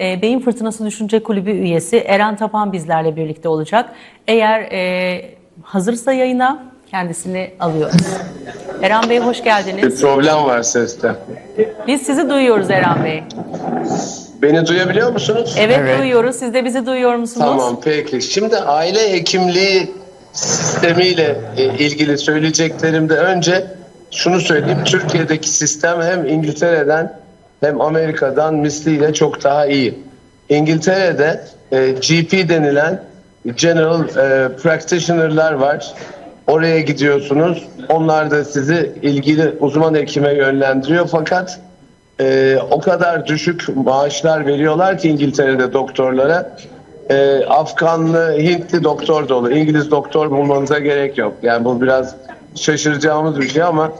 E, Beyin Fırtınası Düşünce Kulübü üyesi Eren Tapan bizlerle birlikte olacak. Eğer e, hazırsa yayına kendisini alıyoruz. Eren Bey hoş Bir geldiniz. problem var seste. Biz sizi duyuyoruz Eren Bey. Beni duyabiliyor musunuz? Evet, duyuyoruz. Siz de bizi duyuyor musunuz? Tamam peki. Şimdi aile hekimliği sistemiyle e, ilgili söyleyeceklerimde önce şunu söyleyeyim. Türkiye'deki sistem hem İngiltere'den hem Amerika'dan misliyle çok daha iyi. İngiltere'de e, GP denilen General e, Practitioner'lar var. Oraya gidiyorsunuz. Onlar da sizi ilgili uzman hekime yönlendiriyor. Fakat e, o kadar düşük maaşlar veriyorlar ki İngiltere'de doktorlara. E, Afganlı, Hintli doktor dolu. İngiliz doktor bulmanıza gerek yok. Yani bu biraz şaşıracağımız bir şey ama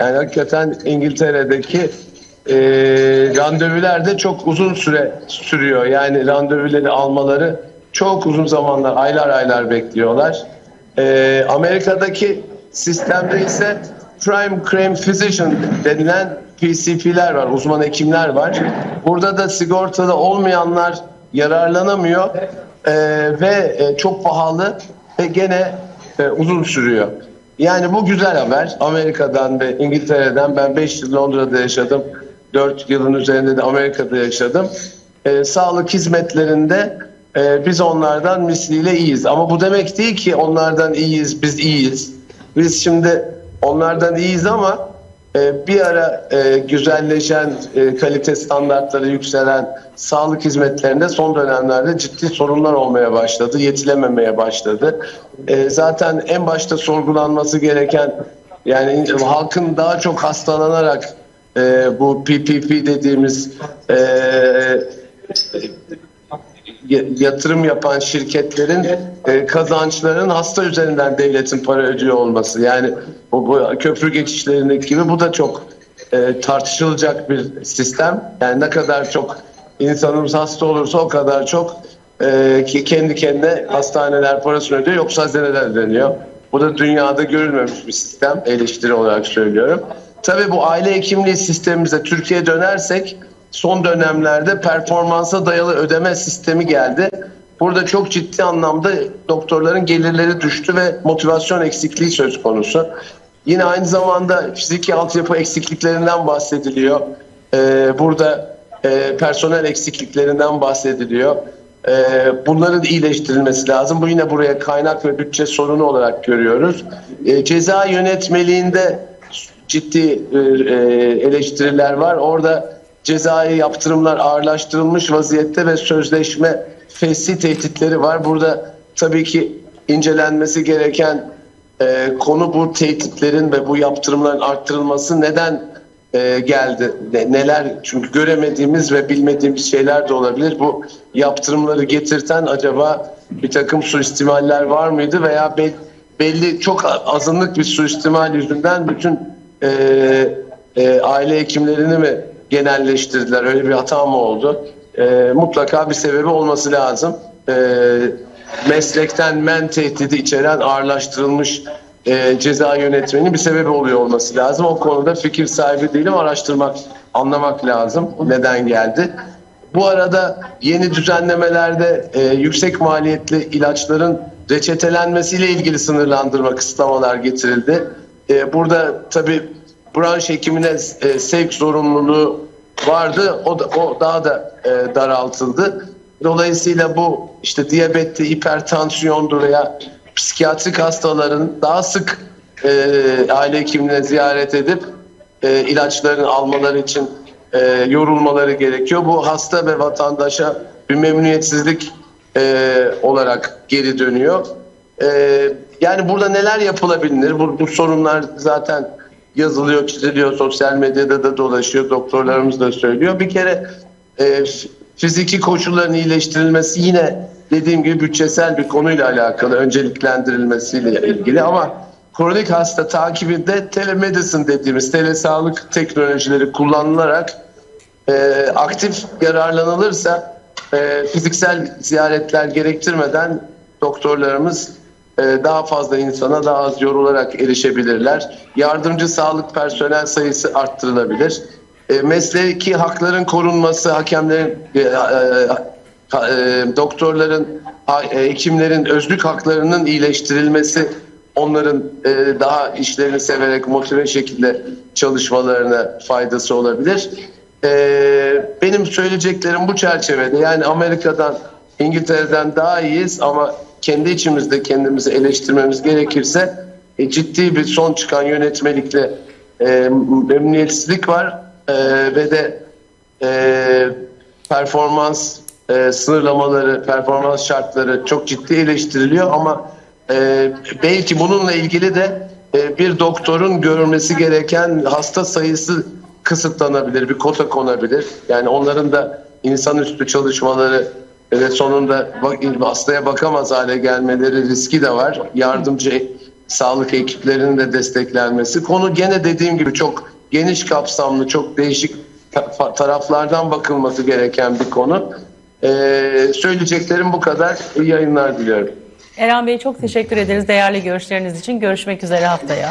yani hakikaten İngiltere'deki e, randevular da çok uzun süre sürüyor. Yani randevuları almaları çok uzun zamanlar, aylar aylar bekliyorlar. E, Amerika'daki sistemde ise Prime Crime Physician denilen PCP'ler var, uzman hekimler var. Burada da sigortalı olmayanlar yararlanamıyor e, ve e, çok pahalı ve gene e, uzun sürüyor. Yani bu güzel haber. Amerika'dan ve İngiltere'den ben 5 yıl Londra'da yaşadım. 4 yılın üzerinde de Amerika'da yaşadım. E, sağlık hizmetlerinde e, biz onlardan misliyle iyiyiz. Ama bu demek değil ki onlardan iyiyiz, biz iyiyiz. Biz şimdi onlardan iyiyiz ama e, bir ara e, güzelleşen, e, kalite standartları yükselen sağlık hizmetlerinde son dönemlerde ciddi sorunlar olmaya başladı, yetilememeye başladı. E, zaten en başta sorgulanması gereken yani halkın daha çok hastalanarak e, bu PPP dediğimiz e, yatırım yapan şirketlerin e, kazançlarının hasta üzerinden devletin para ödüyor olması. Yani bu, bu köprü geçişlerindeki gibi bu da çok e, tartışılacak bir sistem. Yani ne kadar çok insanımız hasta olursa o kadar çok e, ki kendi kendine hastaneler parasını ödüyor yoksa hazineler ödeniyor. Bu da dünyada görülmemiş bir sistem eleştiri olarak söylüyorum. Tabii bu aile hekimliği sistemimize Türkiye'ye dönersek son dönemlerde performansa dayalı ödeme sistemi geldi. Burada çok ciddi anlamda doktorların gelirleri düştü ve motivasyon eksikliği söz konusu. Yine aynı zamanda fiziki altyapı eksikliklerinden bahsediliyor. Ee, burada e, personel eksikliklerinden bahsediliyor. Ee, bunların iyileştirilmesi lazım. Bu yine buraya kaynak ve bütçe sorunu olarak görüyoruz. Ee, ceza yönetmeliğinde ciddi e, e, eleştiriler var. Orada cezai yaptırımlar ağırlaştırılmış vaziyette ve sözleşme fesli tehditleri var. Burada tabii ki incelenmesi gereken e, konu bu tehditlerin ve bu yaptırımların arttırılması neden geldi? Ne- neler? Çünkü göremediğimiz ve bilmediğimiz şeyler de olabilir. Bu yaptırımları getirten acaba bir takım suistimaller var mıydı veya be- belli çok azınlık bir suistimal yüzünden bütün e, e, aile hekimlerini mi genelleştirdiler? Öyle bir hata mı oldu? E, mutlaka bir sebebi olması lazım. E, meslekten men tehdidi içeren ağırlaştırılmış e, ceza yönetmenin bir sebebi oluyor olması lazım. O konuda fikir sahibi değilim. Araştırmak, anlamak lazım. Neden geldi? Bu arada yeni düzenlemelerde e, yüksek maliyetli ilaçların reçetelenmesiyle ilgili sınırlandırma kısıtlamalar getirildi. E, burada tabii branş hekimine e, sevk zorunluluğu vardı. O, da, o daha da e, daraltıldı. Dolayısıyla bu işte diyabetli, hipertansiyondur veya psikiyatrik hastaların daha sık e, aile hekimine ziyaret edip e, ilaçlarını almaları için e, yorulmaları gerekiyor. Bu hasta ve vatandaşa bir memnuniyetsizlik e, olarak geri dönüyor. E, yani burada neler yapılabilir? Bu, bu sorunlar zaten yazılıyor, çiziliyor, sosyal medyada da dolaşıyor, doktorlarımız da söylüyor. Bir kere e, fiziki koşulların iyileştirilmesi yine dediğim gibi bütçesel bir konuyla alakalı, önceliklendirilmesiyle ilgili ama kronik hasta takibinde telemedicine dediğimiz telesağlık teknolojileri kullanılarak e, aktif yararlanılırsa e, fiziksel ziyaretler gerektirmeden doktorlarımız daha fazla insana daha az yorularak erişebilirler. Yardımcı sağlık personel sayısı arttırılabilir. e, mesleki hakların korunması, hakemlerin, e, e, e, doktorların, hekimlerin özlük haklarının iyileştirilmesi, onların daha işlerini severek motive şekilde çalışmalarına faydası olabilir. E, benim söyleyeceklerim bu çerçevede. Yani Amerika'dan, İngiltere'den daha iyiyiz ama kendi içimizde kendimizi eleştirmemiz gerekirse e, ciddi bir son çıkan yönetmelikle e, memnuniyetsizlik var E, ve de e, performans e, sınırlamaları, performans şartları çok ciddi eleştiriliyor ama e, belki bununla ilgili de e, bir doktorun görmesi gereken hasta sayısı kısıtlanabilir, bir kota konabilir. Yani onların da insanüstü çalışmaları ve sonunda bak- hastaya bakamaz hale gelmeleri riski de var. Yardımcı sağlık ekiplerinin de desteklenmesi. Konu gene dediğim gibi çok geniş kapsamlı, çok değişik ta- taraflardan bakılması gereken bir konu. Ee, söyleyeceklerim bu kadar. İyi yayınlar diliyorum. Eren Bey çok teşekkür ederiz değerli görüşleriniz için. Görüşmek üzere haftaya.